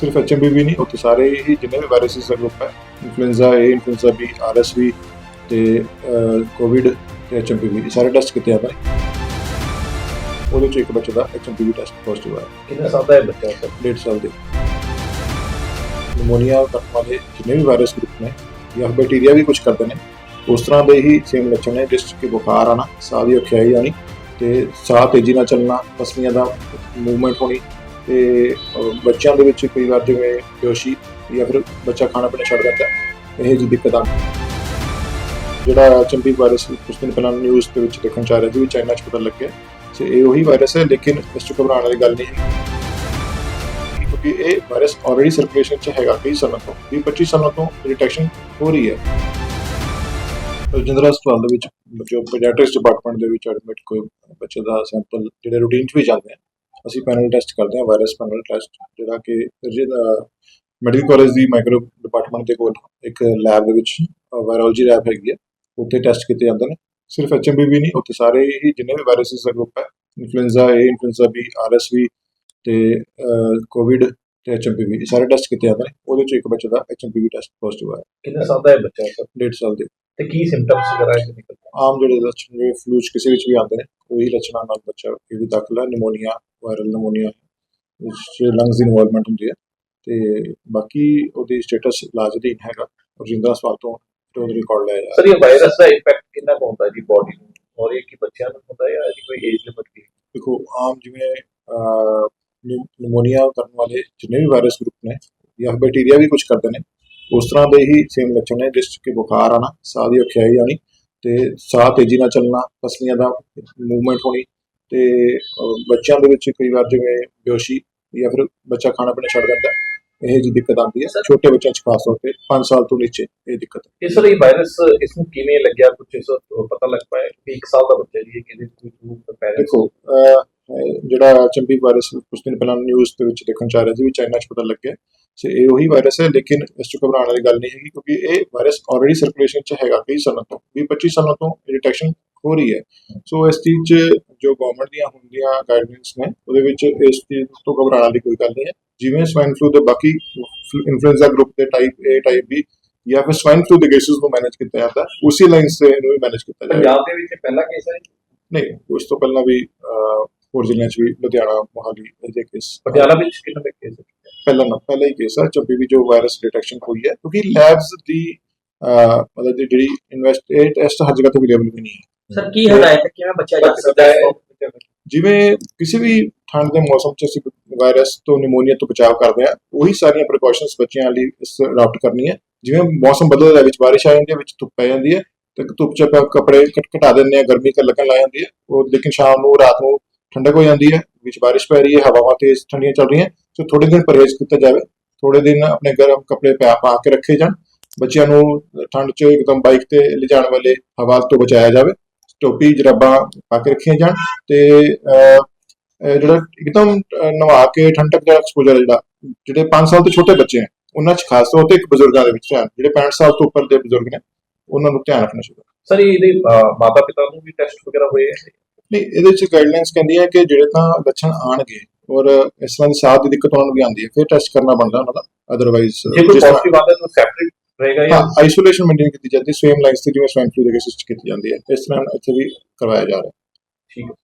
ਸਿਰਫ ਐਚਐਮਬੀਵੀ ਨਹੀਂ ਉੱਥੇ ਸਾਰੇ ਹੀ ਜਿੰਨੇ ਵੀ ਵਾਇਰਸਿਸ ਦਾ ਗਰੁੱਪ ਹੈ influenza A influenza B RSV ਤੇ ਕੋਵਿਡ ਤੇ ਐਚਐਮਬੀਵੀ ਸਾਰੇ ਟੈਸਟ ਕੀਤੇ ਆ ਨੇ। ਉਹਦੇ ਚ ਇੱਕ ਬੱਚੇ ਦਾ ਐਚਐਮਬੀਵੀ ਟੈਸਟ ਪੋਜ਼ਿਟਿਵ ਆਇਆ ਕਿੰਨੇ ਸਾਲ ਦਾ ਹੈ ਬੱਚਾ ਸਰ ਡੇਢ ਸਾਲ ਦੇ। ਨਮੂਨੀਆ ਕਰਨ ਵਾਲੇ ਜਿੰਨੇ ਵੀ ਵਾਇਰਸ ਗਰੁੱਪ ਨੇ ਜਾਂ ਬੈਕਟੀਰੀਆ ਵੀ ਕੁਝ ਕਰਦੇ ਨੇ ਉਸ ਤਰ੍ਹਾਂ ਦੇ ਹੀ ਸੇਮ ਲੱਛਣ ਨੇ ਜਿਸ ਕਿ ਬੁਖਾਰ ਆਣਾ ਸਾਹ ਦੀ ਔਖਿਆਈ ਆਣੀ ਤੇ ਸਾਹ ਤੇਜ਼ੀ ਨਾਲ ਚੱਲਣਾ ਪਸਲੀਆਂ ਦਾ ਮੂਵਮੈਂਟ ਹੋਣੀ ਤੇ ਬੱਚਿਆਂ ਦੇ ਵਿੱਚ ਕਈ ਵਾਰ ਜਿਵੇਂ ਬੇਹੋਸ਼ੀ ਜਾਂ ਫਿਰ ਬੱਚਾ ਖਾਣਾ ਪੀਣਾ ਛੱਡ ਦਿੰਦਾ ਇਹ ਜਿਹੀ ਦਿੱਕਤ। ਆ ਜਿਹੜਾ ਚੰਪੀ ਵਾਇਰਸ ਕੁਝ ਦਿਨ ਪਹਿਲਾਂ ਨਿਊਜ਼ ਦੇ ਵਿੱਚ ਦੇਖਣ ਚ ਆ ਰਿਹਾ ਸੀ ਵੀ ਚਾਈਨਾ 'ਚ ਪਤਾ ਲੱਗਿਆ, ਤੇ ਇਹ ਉਹੀ ਵਾਇਰਸ ਹੈ, ਲੇਕਿਨ ਇਸ 'ਚ ਘਬਰਾਉਣ ਵਾਲੀ ਗੱਲ ਨਹੀਂ ਹੈ। ਕਿਉਂਕਿ ਇਹ ਵਾਇਰਸ ਆਲਰੇਡੀ ਸਰਕੂਲੇਸ਼ਨ 'ਚ ਹੈਗਾ ਕਈ ਸਾਲਾਂ ਤੋਂ 20 25 ਸਾਲਾਂ ਤੋਂ ਡਿਟੈਕਸ਼ਨ ਹੋ ਰਹੀ ਹੈ। ਰਜਿੰਦਰ ਹਸਪਤਾਲ ਦੇ ਵਿੱਚ ਜੋ ਪੀਡੀਆਟ੍ਰਿਕਸ ਡਿਪਾਰਟਮੈਂਟ ਦੇ ਵਿੱਚ ਐਡਮਿਟ ਕੋਈ ਬੱਚੇ ਦਾ ਸੈਂਪਲ ਜਿਹੜੇ ਰੂਟੀਨ 'ਚ ਵੀ ਜਾਂਦੇ ਆ ਅਸੀਂ ਪੈਨਲ ਟੈਸਟ ਕਰਦੇ ਹਾਂ ਵਾਇਰਸ ਪੈਨਲ ਟੈਸਟ ਜਿਹੜਾ ਕਿ ਮੈਡੀਕਲ ਕਾਲਜ ਦੀ ਮਾਈਕਰੋ ਡਿਪਾਰਟਮੈਂਟ ਦੇ ਕੋਲ ਇੱਕ ਲੈਬ ਦੇ ਵਿੱਚ ਵਾਇਰੋਲੋਜੀ ਲੈਬ ਹੈਗੀ ਹੈ ਉੱਥੇ ਟੈਸਟ ਕੀਤੇ ਜਾਂਦੇ ਨੇ। ਸਿਰਫ ਐਚਐਮਬੀਵੀ ਨਹੀਂ ਉੱਥੇ ਸਾਰੇ ਹੀ ਜਿੰਨੇ ਵੀ ਵਾਇਰਸਿਸ ਦਾ ਗਰੁੱਪ ਹੈ influenza A influenza B RSV ਤੇ ਕੋਵਿਡ ਤੇ ਐਚਐਮਪੀਵੀ ਸਾਰੇ ਟੈਸਟ ਕੀਤੇ ਜਾਂਦੇ ਨੇ। ਉਹਦੇ ਚ ਇੱਕ ਬੱਚੇ ਦਾ ਐਚਐਮਪੀਵੀ ਟੈਸਟ ਪੋਜ਼ਿਟਿਵ ਆਇਆ ਕਿੰਨੇ ਸਾਲ ਦਾ ਹੈ ਬੱਚਾ ਸਰ? ਡੇਢ ਸਾਲ ਦੇ। ਤੇ ਕੀ ਸਿੰਪਟਮਸ ਵਗੈਰਾ ਨਿਕਲਦੇ ਆਮ ਜਿਹੜੇ ਲੱਛਣ ਜਿਵੇਂ ਫਲੂ ਚ ਕਿਸੇ ਵਿੱਚ ਵੀ ਆਉਂਦੇ ਨੇ ਉਹੀ ਲੱਛਣਾਂ ਨਾਲ ਬੱਚਾ ਇਹ ਵੀ ਦਾਖਲ ਨਿਮੋਨੀਆ ਵਾਇਰਲ ਨਿਮੋਨੀਆ ਵਿੱਚ ਲੰਗਸ ਦੀ ਇਨਵੋਲਵਮੈਂਟ ਹੁੰਦੀ ਹੈ ਤੇ ਬਾਕੀ ਉਹਦੀ ਸਟੇਟਸ ਇਲਾਜ ਅਧੀਨ ਹੈਗਾ ਰਜਿੰਦਰਾ ਹਸਪਤਾਲ ਤੋਂ ਤੇ ਉਹਦਾ ਰਿਕਾਰਡ ਲਿਆ ਜਾ ਸਰ ਇਹ ਵਾਇਰਸ ਦਾ ਇੰਪੈਕਟ ਕਿੰਨਾ ਹੁੰਦਾ ਜੀ ਬਾਡੀ ਨੂੰ? ਔਰ ਇਹ ਕੀ ਬੱਚਿਆਂ ਨੂੰ ਹੁੰਦਾ ਹੈ ਜਾਂ ਕੋਈ ਏਜ ਲਿਮਟ ਵੀ? ਦੇਖੋ ਆਮ ਜਿਵੇਂ ਨਿਮੋਨੀਆ ਕਰਨ ਵਾਲੇ ਜਿੰਨੇ ਵੀ ਵਾਇਰਸ ਗਰੁੱਪ ਨੇ ਜਾਂ ਬੈਕਟੀਰੀਆ ਵੀ ਕੁਝ ਕਰਦੇ ਨੇ ਉਸ ਤਰ੍ਹਾਂ ਦੇ ਹੀ ਸੇਮ ਲੱਛਣ ਨੇ ਜਿਸ ਕਿ ਬੁਖਾਰ ਆਣਾ ਸਾਹ ਦੀ ਔਖਿਆਈ ਆਣੀ ਤੇ ਸਾਹ ਤੇਜ਼ੀ ਨਾਲ ਚੱਲਣਾ ਪਸਲੀਆਂ ਦਾ ਮੂਵਮੈਂਟ ਹੋਣੀ ਤੇ ਬੱਚਿਆਂ ਦੇ ਵਿੱਚ ਕਈ ਵਾਰ ਜਿਵੇਂ ਬੇਹੋਸ਼ੀ ਜਾਂ ਫਿਰ ਬੱਚਾ ਖਾਣਾ ਪੀਣਾ ਛੱਡ ਦਿੰਦਾ ਇਹ ਜੀ ਦਿੱਕਤ ਆਉਂਦੀ ਹੈ। ਛੋਟੇ ਬੱਚਿਆਂ 'ਚ ਖਾਸ ਤੌਰ ਤੇ 5 ਸਾਲ ਤੋਂ ਨੀਚੇ ਇਹ ਦਿੱਕਤ ਇਸ ਲਈ ਵਾਇਰਸ ਇਸ ਨੂੰ ਕਿਵੇਂ ਲੱਗਿਆ ਕੁਝ ਇਸ ਪਤਾ ਲੱਗ ਪਾਇਆ ਕਿ ਇੱਕ ਸਾਲ ਦਾ ਬੱਚਾ ਜੀ ਇਹ ਕਿਹਦੇ ਕੋਈ ਪੈਰੈਂਟਸ ਦੇਖੋ ਜਿਹੜਾ ਚੰਪੀ ਵਾਇਰਸ ਕੁਝ ਦਿਨ ਪਹਿਲਾਂ ਨਿਊਜ਼ ਦੇ ਵਿੱਚ ਦੇਖਣ ਚ ਆ ਰਿਹਾ ਸੀ ਵੀ ਚਾਈਨਾ 'ਚ ਪਤਾ ਲੱਗਿਆ। ਸੋ ਇਹ ਉਹੀ ਵਾਇਰਸ ਹੈ ਲੇਕਿਨ ਇਸ 'ਚ ਘਬਰਾਉਣ ਵਾਲੀ ਗੱਲ ਨਹੀਂ ਹੈਗੀ ਕਿਉਂਕਿ ਇਹ ਵਾਇਰਸ ਆਲਰੇਡੀ ਸਰਕੂਲੇਸ਼ਨ 'ਚ ਹੈਗਾ ਕਈ ਸਾਲਾਂ ਤੋਂ। 20 25 ਸਾਲਾਂ ਤੋਂ ਡਿਟੈਕਸ਼ਨ ਹੋ ਰਹੀ ਹੈ। ਸੋ ਇਸ ਚੀਜ਼ 'ਚ ਜੋ ਗਵਰਨਮੈਂਟ ਦੀਆਂ ਹੁੰਦੀਆਂ ਗਾਈਡਲਾਈਨਸ ਨੇ ਉਹਦੇ ਵਿੱਚ ਇਸ ਚੀਜ਼ ਤੋਂ ਘਬਰਾਉਣ ਵਾਲੀ ਕੋਈ ਗੱਲ ਨਹੀਂ ਹੈ। ਜਿਵੇਂ ਸਵਾਈਨ ਫਲੂ ਦੇ ਬਾਕੀ ਇਨਫਲੂਐਂਜ਼ਾ ਗਰੁੱਪ ਦੇ ਟਾਈਪ A ਟਾਈਪ B ਜਾਂ ਫਿਰ ਸਵਾਈਨ ਫਲੂ ਦੇ ਕੇਸਿਸ ਨੂੰ ਮੈਨੇਜ ਕੀਤਾ ਜਾਂਦਾ ਉਸੇ ਲਾਈਨ ਸੇ ਇਹਨੂੰ ਵੀ ਮੈਨੇਜ ਕੀਤਾ ਜਾਏਗਾ ਪੰਜਾਬ ਦੇ ਵਿੱਚ ਪਹਿਲਾ ਕੇਸ ਹੈ। ਨਹੀਂ ਉਸ ਤੋਂ ਪਹਿਲਾਂ ਵੀ ਹੋਰ ਜ਼ਿਲ੍ਹਿਆਂ 'ਚ ਵੀ ਲੁਧਿਆਣਾ ਮੋਹਾਲੀ ਇਹਦੇ ਕੇਸ ਪਟਿਆਲਾ ਵਿੱਚ ਕਿੰਨੇ ਕੇਸ ਹੈ? ਪਹਿਲਾਂ ਨਾ ਪਹਿਲਾ ਹੀ ਕੇਸ ਹੈ ਚੰਪੀ ਵੀ ਜੋ ਵਾਇਰਸ ਡਿਟੈਕਸ਼ਨ ਹੋਈ ਹੈ ਕਿਉਂਕਿ ਲੈਬਸ ਦੀ ਮਤਲਬ ਜਿਹੜੀ ਇਨਵੈਸਟ ਇਹ ਟੈਸਟ ਹਰ ਜਗ੍ਹਾ ਤੇ ਅਵੇਲੇਬਲ ਨਹੀਂ ਹੈ। ਸਰ ਕੀ ਹਦਾਇਤ ਹੈ? ਕਿਵੇਂ ਬੱਚਾ ਜਾ ਸਕਦਾ ਹੈ? ਜਿਵੇਂ ਕਿਸੇ ਵੀ ਠੰਡ ਦੇ ਮੌਸਮ 'ਚ ਅਸੀਂ ਵਾਇਰਸ ਤੋਂ ਨਿਮੋਨੀਆ ਤੋਂ ਬਚਾਅ ਕਰਦੇ ਆ ਉਹੀ ਸਾਰੀਆਂ ਪ੍ਰੀਕਾਸ਼ਨਸ ਬੱਚਿਆਂ ਲਈ ਇਸ ਅਡਾਪਟ ਕਰਨੀ ਹੈ। ਜਿਵੇਂ ਮੌਸਮ ਬਦਲਦਾ ਹੈ ਵਿੱਚ ਬਾਰਿਸ਼ ਆ ਜਾਂਦੀ ਹੈ ਵਿੱਚ ਧੁੱਪ ਪੈ ਜਾਂਦੀ ਹੈ ਤੇ ਧੁੱਪ 'ਚ ਆਪਾਂ ਕੱਪੜੇ ਘਟ- ਦਿੰਦੇ ਆ ਗਰਮੀ ਕਰ ਲੱਗਣ ਲੱਗ ਜਾਂਦੀ ਹੈ। ਉਹ ਲੇਕਿਨ ਸ਼ਾਮ ਨੂੰ ਰਾਤ ਨੂੰ ਠੰਡਕ ਹੋ ਜਾਂਦੀ ਹੈ ਵਿੱਚ ਬਾਰਿਸ਼ ਪੈ ਰਹੀ ਹੈ ਹਵਾਵਾਂ ਤੇਜ਼ ਠੰਡੀਆਂ ਚੱਲ ਰਹੀਆਂ ਸੋ ਥੋੜੇ ਦਿਨ ਪਰਹੇਜ਼ ਕੀਤਾ ਜਾਵੇ। ਥੋੜੇ ਦਿਨ ਆਪਣੇ ਗਰਮ ਕੱਪੜੇ ਪਾ ਪਾ ਕੇ ਰੱਖੇ ਜਾਣ। ਬੱਚਿਆਂ ਨੂੰ ਠੰਡ 'ਚ ਇੱਕਦਮ ਬਾਈਕ ਤੇ ਲਿਜਾਣ ਵਾਲੇ ਹਵਾ ਤੋਂ ਬਚਾਇਆ ਜਾਵੇ। ਟੋਪੀ ਜਰਾਬਾਂ ਪਾ ਕੇ ਰੱਖੀਆਂ ਜਾਣ ਤੇ ਜਿਹੜਾ ਇੱਕਦਮ ਨਵਾ ਕੇ ਠੰਡ ਤੱਕ ਦਾ ਐਕਸਪੋਜ਼ਰ ਜਿਹੜਾ ਜਿਹੜੇ 5 ਸਾਲ ਤੋਂ ਛੋਟੇ ਬੱਚੇ ਹਨ ਉਹਨਾਂ 'ਚ ਖਾਸ ਤੌਰ ਤੇ ਇੱਕ ਬਜ਼ੁਰਗਾਂ ਦੇ ਵਿੱਚ ਧਿਆਨ ਜਿਹੜੇ 65 ਸਾਲ ਤੋਂ ਉੱਪਰ ਦੇ ਬਜ਼ੁਰਗ ਨੇ ਉਹਨਾਂ ਨੂੰ ਧਿਆਨ ਰੱਖਣਾ ਚਾਹੀਦਾ। ਸਰ ਇਹਦੇ ਮਾਤਾ ਪਿਤਾ ਨੂੰ ਵੀ ਟੈਸਟ ਵਗੈਰਾ ਹੋਏ ਹੈ ਨਹੀਂ ਇਹਦੇ ਵਿੱਚ ਗਾਈਡਲਾਈਨਸ ਕਹਿੰਦੀਆਂ ਕਿ ਜਿਹੜੇ ਤਾਂ ਲੱਛਣ ਆਣਗੇ ਔਰ ਇਸ ਤਰ੍ਹਾਂ ਦੀ ਸਾਹ ਦੀ ਦਿੱਕਤ ਉਹਨਾਂ ਨੂੰ ਵੀ ਆਉਂਦੀ ਹੈ ਫਿਰ ਟੈਸਟ ਕਰਨਾ ਬਣਦਾ ਉਹਨਾਂ ਦਾ ਅਦਰਵਾਈਜ਼ ਜੇ ਕੋਈ ਪੋਜ਼ਿਟਿਵ ਆਉਂਦਾ ਤਾਂ ਸੈਪਰੇਟ ਰਹੇਗਾ ਜਾਂ ਆਈਸੋਲੇਸ਼ਨ ਮੇਨਟੇਨ ਕੀਤੀ ਜਾਂਦੀ ਸੇਮ ਲਾਈਨਸ ਤੇ ਜਿਵੇਂ ਸਵਾਈਨ ਫਲੂ ਦੇ ਕੇਸਿਸ ਚ ਕੀਤੀ ਜਾਂਦੀ ਹੈ ਇਸ ਤਰ੍ਹਾਂ ਇੱਥੇ ਵੀ ਕਰਵਾਇਆ ਜਾ ਰਿਹਾ ਠੀਕ ਹੈ।